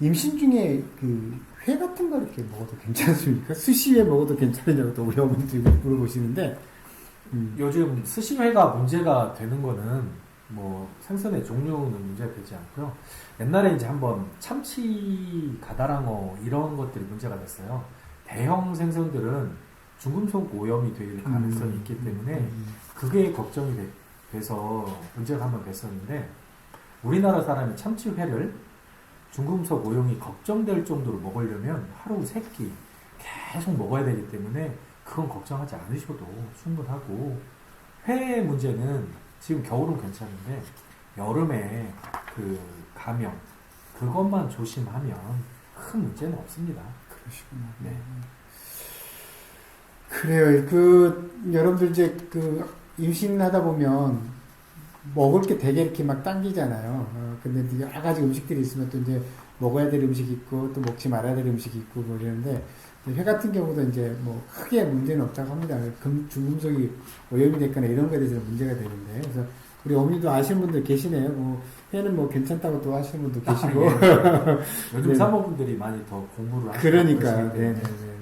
임신 중에 그 회 같은 거 이렇게 먹어도 괜찮습니까? 수시에 먹어도 괜찮으냐고 또 우리 어머니들이 물어보시는데 음, 요즘 스시회가 문제가 되는 거는 뭐 생선의 종류는 문제가 되지 않고요. 옛날에 이제 한번 참치, 가다랑어 이런 것들이 문제가 됐어요. 대형 생선들은 중금속 오염이 될 가능성이 있기 때문에 음, 그게 걱정이 돼- 돼서 문제가 한번 됐었는데 우리나라 사람이 참치회를 중금속 오염이 걱정될 정도로 먹으려면 하루 세끼 계속 먹어야 되기 때문에 그건 걱정하지 않으셔도 충분하고 회 문제는 지금 겨울은 괜찮은데 여름에 그 감염 그것만 조심하면 큰 문제는 없습니다. 그러시구나. 네. 그래요. 그 여러분들 이제 그 임신하다 보면 먹을 게 되게 이렇게 막 당기잖아요. 어, 근데 이제 여러 가지 음식들이 있으면 또 이제 먹어야 될 음식이 있고 또 먹지 말아야 될 음식이 있고 뭐 이러는데 회 같은 경우도 이제 뭐 크게 문제는 없다고 합니다. 금, 중금속이 오염이 됐거나 이런 거에 대해서는 문제가 되는데 그래서 우리 어머니도 아시는 분들 계시네요. 뭐 회는 뭐 괜찮다고 또 하시는 분도 계시고 요즘 네. 사모분들이 많이 더 공부를 때문에 네네네.